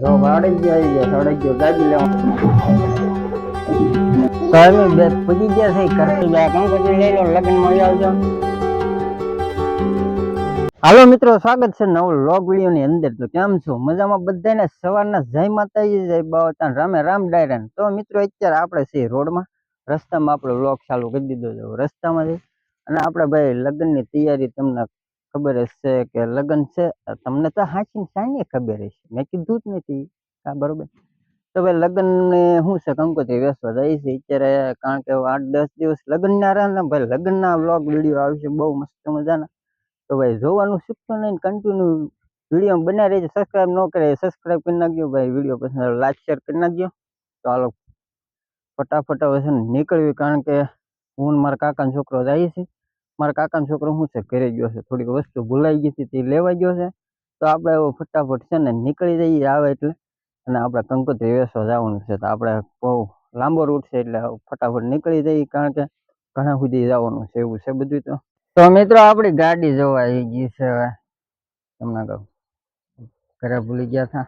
જો હાલો મિત્રો, સ્વાગત છે નવો લોગ વિડીયોની અંદર. તો કેમ છો? મજામાં બધાને સવારના જય માતાજી, જય બાવતા રામે રામ ડાયરાન. તો મિત્રો, અત્યારે આપણે છીએ રોડમાં. રસ્તામાં આપણો લોક ચાલુ કરી દીધો છે. રસ્તામાં છે. અને આપણે ભાઈ લગ્નની તૈયારી તમને ખબર જ છે કે લગ્ન છે. તમને તો હાચીને સાની ખબર હશે. મેં કીધું જ નથી. હા, બરોબર. તો ભાઈ લગ્ન શું છે? કંકોત્રી વેસવા જાય છે. અત્યારે કારણ કે આઠ, દસ દિવસ લગ્ન ના રહે ને, ભાઈ લગ્નના વ્લોગ વીડિયો આવશે બહુ મસ્ત મજાના. તો ભાઈ જોવાનું શીખતો નહીં. કન્ટિન્યુ વીડિયો બનાવી રહેજો. સબસ્ક્રાઇબ ન કરે સબસ્ક્રાઇબ કરી નાખજો ભાઈ. વીડિયો પસંદ લાઈક શેર કરી નાખજો. તો હાલો ફટાફટ હવે છે ને નીકળવી કારણ કે હું મારા કાકાનો છોકરો જાય છે. મારા કાકાનો છોકરો શું છે? ઘરે ગયો છે. થોડીક વસ્તુ ભૂલાઈ ગઈ હતી, તે લેવા ગયો છે. તો આપણે ફટાફટ છે ને નીકળી જઈએ આવે એટલે. અને આપણે કંકોત્રી વેસવા જવાનું છે. તો આપણે બહુ લાંબો રૂટ છે એટલે ફટાફટ નીકળી જઈએ કારણ કે ઘણા સુધી જવાનું છે. એવું છે બધું તો. તો મિત્રો, આપણી ગાડી જોવા આવી ગઈ છે હવે. તમને કહું. ઘરે ભૂલી ગયા હતા.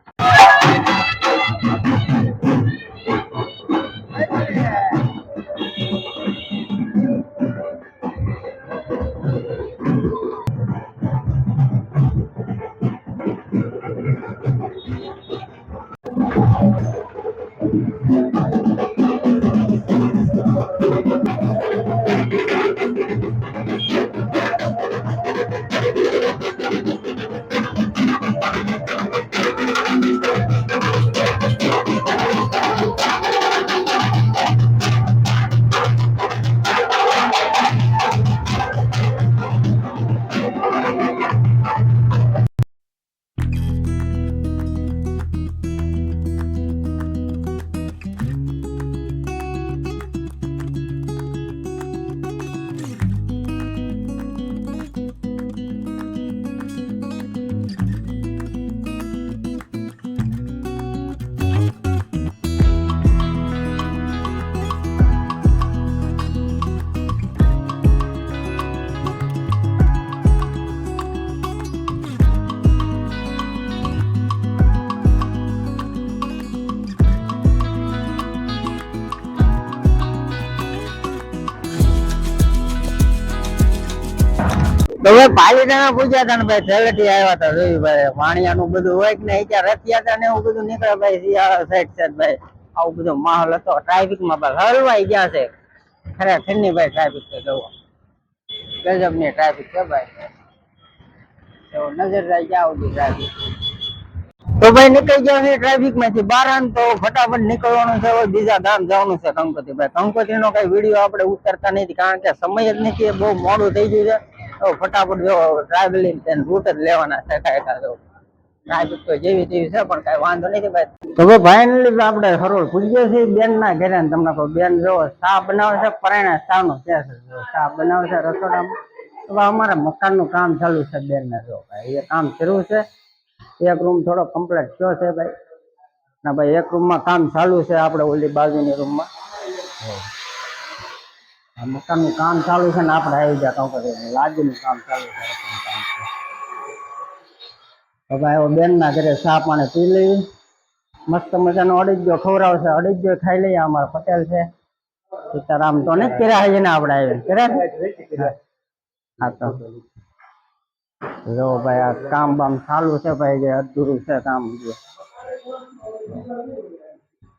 હવે પાલિતાણા પૂછ્યા હતા ને ભાઈ થેલેટી આવ્યા હતા રવિભાઈ વાણિયાનું બધું હોય ને ત્યાં રથયાત્રા ને એવું બધું નીકળે ભાઈ, શિયાળા સાઈડ સાઈડ ભાઈ. આવું બધો માહોલ હતો. ટ્રાફિકમાં ભાઈ હલવાઈ ગયા છે. ખરેખરની ભાઈ ટ્રાફિક છે જોવો ગજબની ટ્રાફિક છે ભાઈ. નજર રહી ગયા સુધી ટ્રાફિક તો ભાઈ નીકળી ગયો છે ટ્રાફિકમાંથી બહાર તો ફટાફટ નીકળવાનું છે. બીજા ગામ જવાનું છે કંકોત્રી ભાઈ કંકોત્રી નો કઈ વીડિયો આપણે ઉતારતા નથી, કારણ કે સમય જ નથી બહુ મોડું થઈ ગયું છે. તો ફટાફટ જો ટ્રાવેલિંગ રૂટ જ લેવાના છે કાંઈ કાંઈ ટ્રાફિક તો જેવી તેવી છે, પણ કઈ વાંધો નથી ભાઈ. તો ભાઈ ફાઇનલી આપણે હરોળ પૂજ્યો છે બેન ના ઘેરે તમને બેન જો ચા બનાવે છે પરાયણા ચા નો છે ચા બનાવે છે રસોડામાં. ભાઈ અમારા મકાનનું કામ ચાલુ છે બેન ને જો ભાઈ, એ કામ શરૂ છે. એક રૂમ થોડો કમ્પ્લીટ થયો છે ભાઈ. ના ભાઈ, એક રૂમમાં કામ ચાલુ છે, આપણે ઓલી બાજુની રૂમમાં. આ મકાનનું કામ ચાલુ છે ને આપણે આવી ગયા કામ કરીએ. લાદીનું કામ ચાલુ છે હવે એવો બેન ના ઘરે ચા પાણી પી લઈ. મસ્ત મજાનો અડીજો ખવડાવશે અડીજો ખાઈ લઈએ, અમારા પટેલ છે. સીતારામ તો ને કર્યા છે ને આપણે આવી કર્યા હા તો. જો ભાઈ, આ કામ બામ ચાલુ છે ભાઈ, જે અધૂરું છે કામ.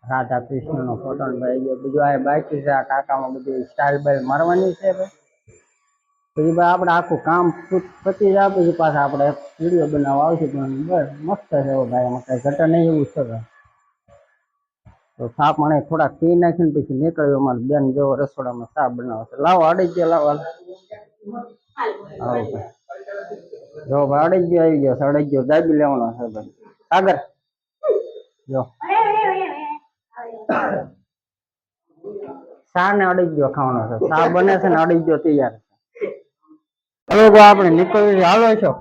રાધા કૃષ્ણ નો ફોટો ને ભાઈ જે બધું આ બાકી છે, આ કાકામાં બધું સ્ટાઇલ બાઇલ મારવાની છે ભાઈ. પછી ભાઈ આપણે આખું કામ પૂ- પતી જાય, પછી પાછા આપણે વીડિયો બનાવવા આવશે પણ બસ મસ્ત છે હો ભાઈ, એમાં કઈ ઘટે નહીં એવું છે ભાઈ. તો સા પાણી થોડાક પી નાખીને પછી નીકળ્યો અમારે બેન જેવો રસોડામાં સા બનાવે છે. લાવો, અડી ગયો, લાવો હાલો. આવો ભાઈ. જો ભાઈ, અડી ગયો, આવી ગયો અડી ગયો, દાબી લેવાનો છે ભાઈ. સાગર, જો. સા ને અડીજો ખાવાનો છે. સા બને છે ને અડી ગયો તૈયાર છે. હવે આપણે નીકળી હાલો છો.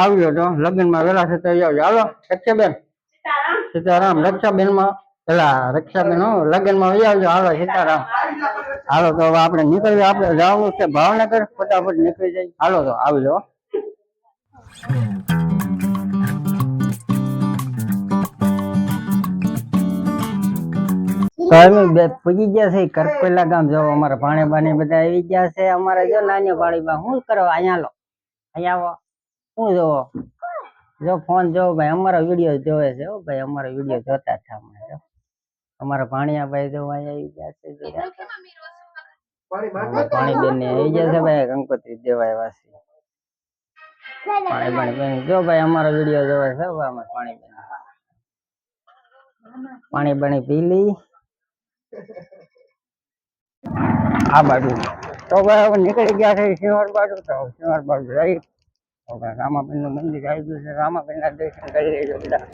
આવ્યો તો લગ્નમાં વેલા થતા આવ્યો હાલો, રક્ષાબેન. સીતારામ રક્ષાબેનમાં પેલા રક્ષાબેન હો લગ્નમાં વહી આવજો હાલો, સીતારામ. હાલો, તો હવે આપણે નીકળીએ. આપણે જવાનું છે ભાવનગર. ફટાફટ નીકળી જાય હાલો, તો આવી તો બે પૂજી ગયા છે કરકોઈલા ગામ. જો અમારા ભાણે બાને બધા આવી ગયા છે. અમારે જો નાની પાડીમાં શું કરો અહીંયા લો અહીંયા આવો. શું જોવો? જો ફોન જોવો ભાઈ અમારો વીડિયો જોવે છે હો ભાઈ અમારો વીડિયો જોતા જ અમે જો. અમારા ભાણિયા ભાઈ જો અહીંયા આવી ગયા છે જો. પાણી બેન ને આવી ગયા છે ભાઈ કંકોત્રી દેવાય વાસી. પાણી પાણી બેન જો ભાઈ અમારો વીડિયો જોવે છે અમારા પાણી બેન પાણી પાણી પી લઈ આ બાજુ. તો ભાઈ હવે નીકળી ગયા છે સિંહર બાજુ, તો સિંહર બાજુ રહી રામાબેનનું મંદિર આવી ગયું છે. રામાબેન ના દર્શન કરી લેજો બધા.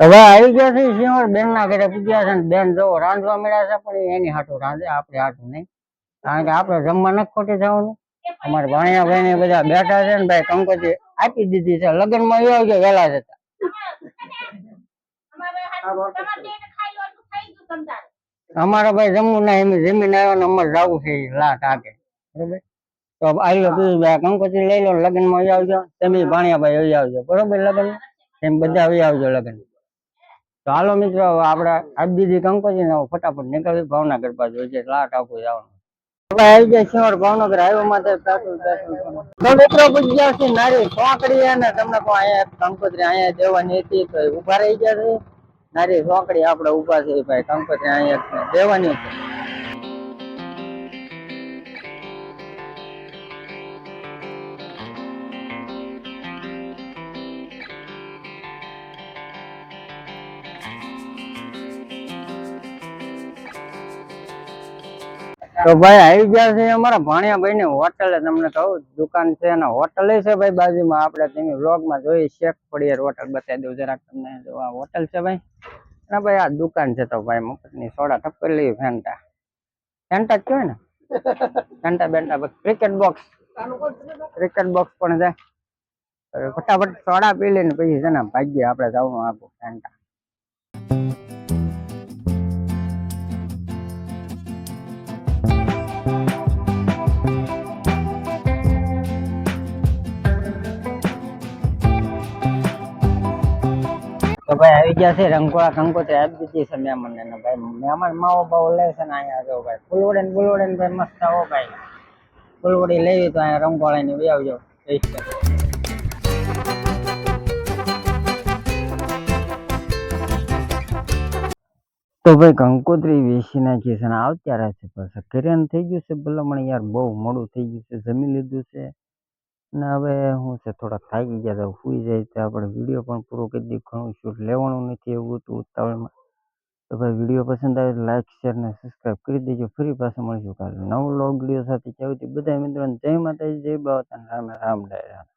હવે આવી ગયા છે સિંહણ બેન ના ઘરે પૂજ્યા છે બેન જો રાંધવા મળ્યા છે, પણ એની હાટું રાંધે, આપણે હાટું નહીં. કારણ કે આપણે જમવા નથી ખોટી જવાનું. અમારે ભાણિયા ભાઈ બધા બેઠા છે ને ભાઈ કંકોત્રી આપી દીધી છે. લગ્નમાં એવા કે વેલા જતા. અમારે ભાઈ જમવું ના એમ જમીન આવ્યો ને અમારે જવું છે લાટ આગે. બરોબર? તો પીવી ભાઈ કંકોત્રી લઈ લો લગ્નમાં આવી આવજો તમે ભાણિયા ભાઈ આવી આવજો. બરોબર લગ્ન એમ બધા આવી આવજો લગ્ન તો હાલો મિત્રો આપણે આપી દીધી કંકોત્રી ને ફટાફટ નીકળવી, ભાવનગર બાજુ જે લાટ આખું જવાનું. ભાવનગર આવ્યો માટે પેટ્રોલ નારી સોંકડી અને તમને કહું અહીંયા કંકોત્રી અહીંયા દેવાની હતી ઊભા રહી ગયા છે. નારી સોંકડી આપણે ઊભા છે ભાઈ, કંકોત્રી અહીંયા દેવાની તો ભાઈ આવી ગયા છે અમારા ભાણિયા ભાઈ ની હોટલે તમને કહું દુકાન છે અને હોટલ છે ભાઈ બાજુમાં. આપણે તેની vlog માં જોઈ શેખ પડિયાર હોટલ બતાવી દઉં જરાક તમને. જો આ હોટલ છે ભાઈ. ના ભાઈ આ દુકાન છે તો ભાઈ મફતની સોડા ટપકર લઈ ફેન્ટા ફેન્ટા જ કહેવાય ને. ફેન્ટા બેન્ટા ક્રિકેટ બોક્સ ક્રિકેટ બોક્સ પણ છે. ફટાફટ સોડા પી લઈને પછી છે ને ભાગ્ય આપણે જવાનું આપો ફેન્ટા તો ભાઈ આવી ગયા છે, રંગોળા કંકોત્રી આપી દીધી છે મહેમાનને. ને ભાઈ મહેમાન માવો બાવો લે છે ને અહીંયા જો ભાઈ. ફૂલવડે ને ફૂલવડે ને ભાઈ મસ્ત આવો ભાઈ. ફૂલવડી લેવી તો અહીંયા રંગોળા ની આવજો. તો ભાઈ કંકોત્રી વેચી નાખી છે ને આવતા રહેશે પાછા ઘરે થઈ ગયું છે ભલામણ યાર, બહુ મોડું થઈ ગયું છે. જમી લીધું છે. ને હવે શું છે થોડાક થાકી ગયા તો સુઈ જાય તો આપણે વીડિયો પણ પૂરો કરી દઈએ. ઘણું શૂટ લેવાનું નથી એવું હતું ઉતાવળમાં. તો ભાઈ, વીડિયો પસંદ આવે લાઈક શેર ને સબસ્ક્રાઈબ કરી દેજો. ફરી પાછા મળીશું કાલે. નવો લોગ વીડિયો સાથે. ચાવતી બધા મિત્રોને જય માતાજી, જય બાવતા રામ રામ ડાયરા